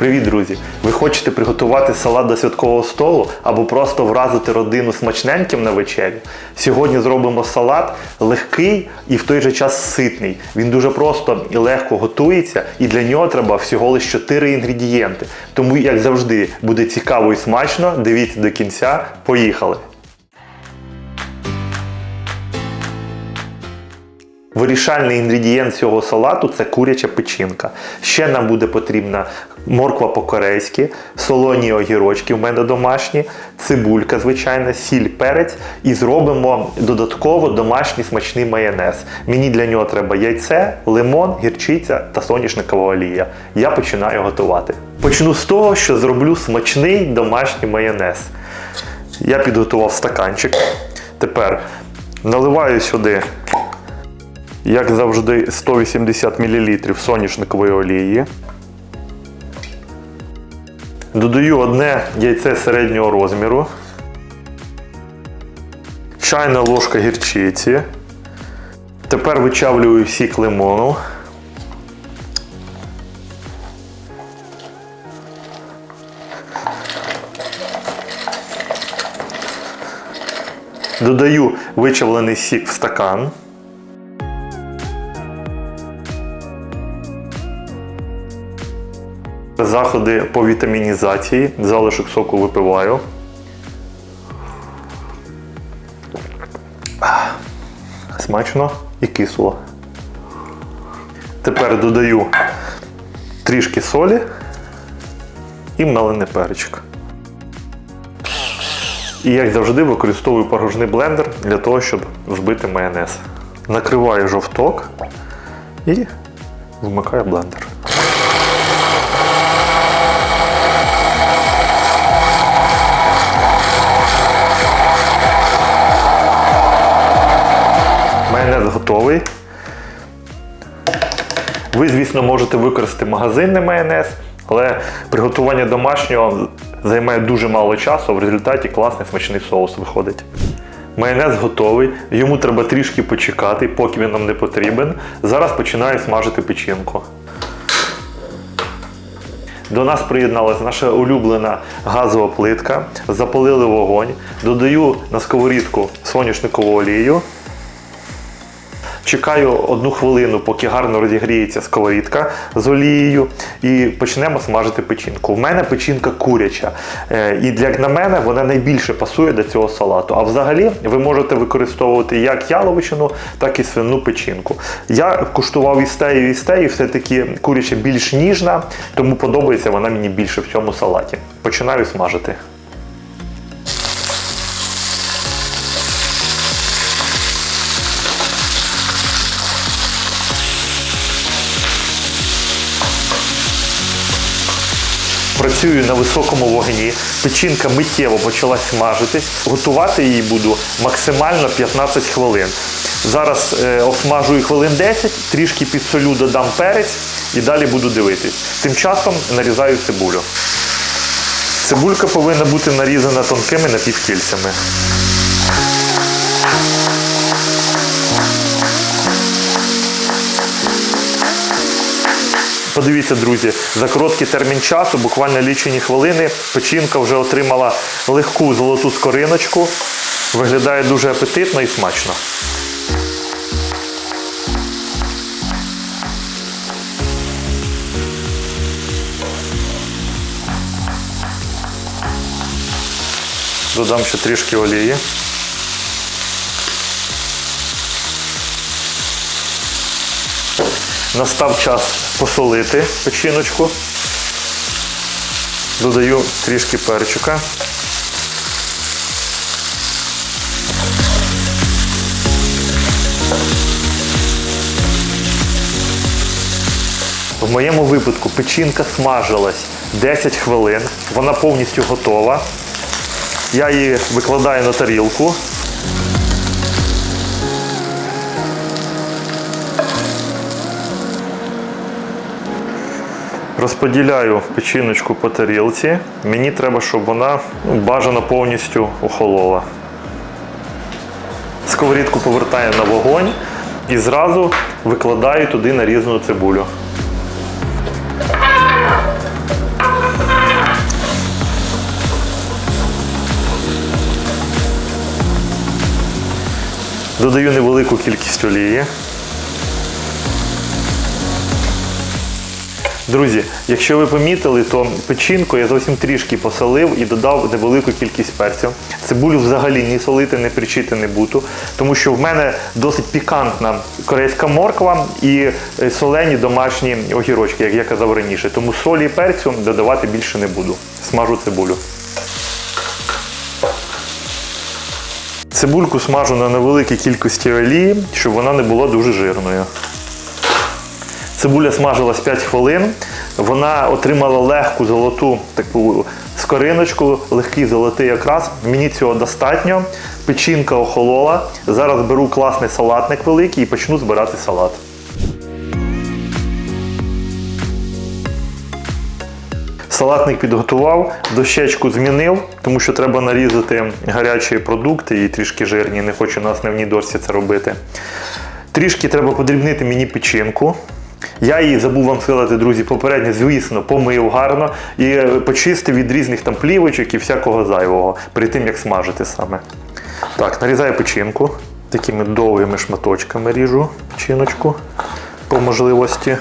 Привіт, друзі! Ви хочете приготувати салат до святкового столу або просто вразити родину смачненьким на вечерю? Сьогодні зробимо салат легкий і в той же час ситний. Він дуже просто і легко готується, і для нього треба всього лише 4 інгредієнти. Тому, як завжди, буде цікаво і смачно. Дивіться до кінця. Поїхали! Вирішальний інгредієнт цього салату це куряча печінка. Ще нам буде потрібна морква по-корейськи, солоні огірочки в мене домашні, цибулька, звичайна, сіль, перець. І зробимо додатково домашній смачний майонез. Мені для нього треба яйце, лимон, гірчиця та соняшникова олія. Я починаю готувати. Почну з того, що зроблю смачний домашній майонез. Я підготував стаканчик. Тепер наливаю сюди як завжди, 180 мл соняшникової олії. Додаю одне яйце середнього розміру, чайна ложка гірчиці. Тепер вичавлюю сік лимону. Додаю вичавлений сік в стакан. Заходи по вітамінізації, залишок соку випиваю. Смачно і кисло. Тепер додаю трішки солі і мелений перчик. І як завжди використовую порожний блендер для того, щоб збити майонез. Накриваю жовток і вмикаю блендер. Готовий. Ви, звісно, можете використати магазинний майонез, але приготування домашнього займає дуже мало часу, а в результаті класний смачний соус виходить. Майонез готовий, йому треба трішки почекати, поки він нам не потрібен. Зараз починаю смажити печінку. До нас приєдналася наша улюблена газова плитка. Запалили вогонь, додаю на сковорідку соняшникову олію. Чекаю одну хвилину, поки гарно розігріється сковорідка з олією, і почнемо смажити печінку. У мене печінка куряча, е, і як на мене вона найбільше пасує до цього салату. А взагалі ви можете використовувати як яловичину, так і свину печінку. Я куштував і стею, і стею, все-таки куряча більш ніжна, тому подобається вона мені більше в цьому салаті. Починаю смажити. Працюю на високому вогні. Печінка миттєво почала смажитись. Готувати її буду максимально 15 хвилин. Зараз е, обсмажую хвилин 10, трішки підсолю, додам перець і далі буду дивитись. Тим часом нарізаю цибулю. Цибулька повинна бути нарізана тонкими напівкільцями. Подивіться, друзі, за короткий термін часу, буквально лічені хвилини, печінка вже отримала легку золоту скориночку. Виглядає дуже апетитно і смачно. Додам ще трішки олії. Настав час посолити печіночку. Додаю трішки перчика. В моєму випадку печінка смажилась 10 хвилин, вона повністю готова. Я її викладаю на тарілку. Розподіляю печіночку по тарілці. Мені треба, щоб вона ну, бажано повністю охолола. Сковорідку повертаю на вогонь і зразу викладаю туди нарізану цибулю. Додаю невелику кількість олії. Друзі, якщо ви помітили, то печінку я зовсім трішки посолив і додав невелику кількість перцю. Цибулю взагалі ні солити, ні причити не буду, тому що в мене досить пікантна корейська морква і е, солені домашні огірочки, як я казав раніше. Тому солі і перцю додавати більше не буду. Смажу цибулю. Цибульку смажу на невеликій кількості олії, щоб вона не була дуже жирною. Цибуля смажилась 5 хвилин. Вона отримала легку золоту таку скориночку, легкий золотий окрас. Мені цього достатньо. Печінка охолола. Зараз беру класний салатник великий і почну збирати салат. Салатник підготував, дощечку змінив, тому що треба нарізати гарячі продукти і трішки жирні. Не хочу на основній дошці це робити. Трішки треба подрібнити мені печінку. Я її забув вам сказати, друзі, попередньо, звісно, помив гарно і е, почистив від різних там плівочок і всякого зайвого, перед тим як смажити саме. Так, нарізаю печінку. Такими довгими шматочками ріжу печіночку по можливості.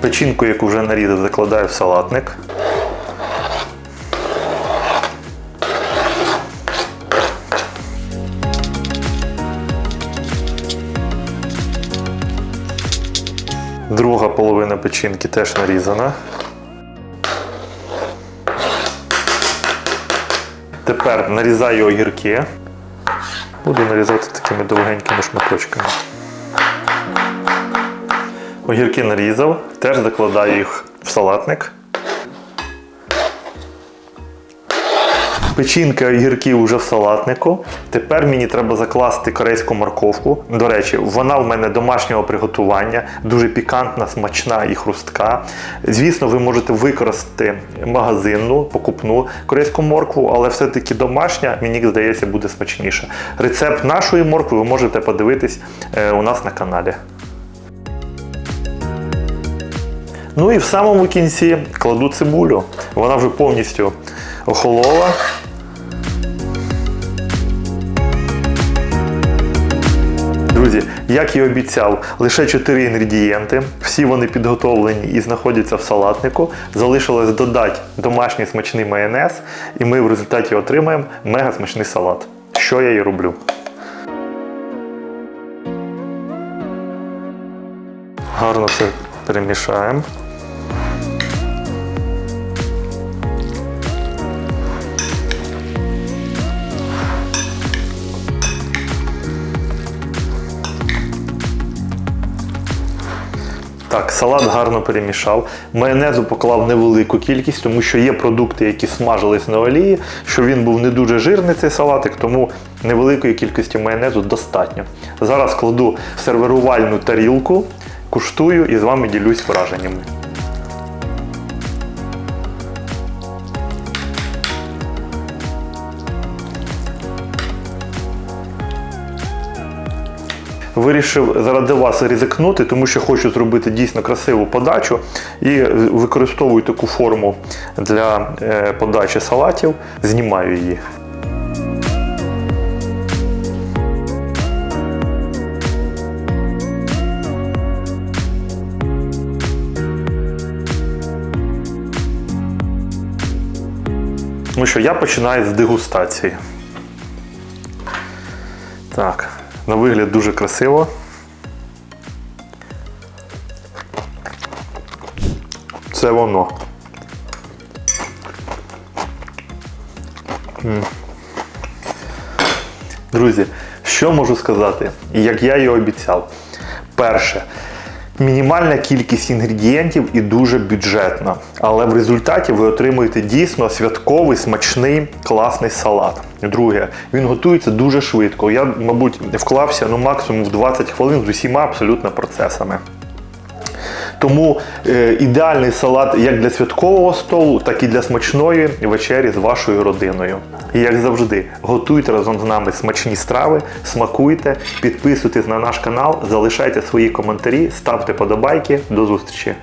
Печінку, яку вже нарізав, закладаю в салатник. Друга половина печінки теж нарізана. Тепер нарізаю огірки. Буду нарізати такими довгенькими шматочками. Огірки нарізав, теж закладаю їх в салатник. Печінка огірків вже в салатнику. Тепер мені треба закласти корейську морковку. До речі, вона в мене домашнього приготування, дуже пікантна, смачна і хрустка. Звісно, ви можете використати магазинну, покупну корейську моркву, але все-таки домашня, мені здається, буде смачніше. Рецепт нашої моркви ви можете подивитись е, у нас на каналі. Ну і в самому кінці кладу цибулю. Вона вже повністю охолола. Як і обіцяв, лише 4 інгредієнти. Всі вони підготовлені і знаходяться в салатнику. Залишилось додати домашній смачний майонез, і ми в результаті отримаємо мега смачний салат. Що я і роблю. Гарно все перемішаємо. Так, салат гарно перемішав. Майонезу поклав невелику кількість, тому що є продукти, які смажились на олії, що він був не дуже жирний цей салатик, тому невеликої кількості майонезу достатньо. Зараз кладу в сервірувальну тарілку, куштую і з вами ділюсь враженнями. Вирішив заради вас ризикнути, тому що хочу зробити дійсно красиву подачу і використовую таку форму для е, подачі салатів, знімаю її. Ну що, я починаю з дегустації. Так, на вигляд дуже красиво. Це воно. Друзі, що можу сказати? Як я і обіцяв. Перше, мінімальна кількість інгредієнтів і дуже бюджетна. Але в результаті ви отримуєте дійсно святковий, смачний, класний салат. Друге, він готується дуже швидко. Я, мабуть, вклався ну, максимум в 20 хвилин з усіма абсолютно процесами. Тому е, ідеальний салат як для святкового столу, так і для смачної вечері з вашою родиною. І як завжди, готуйте разом з нами смачні страви, смакуйте, підписуйтесь на наш канал, залишайте свої коментарі, ставте подобайки. До зустрічі!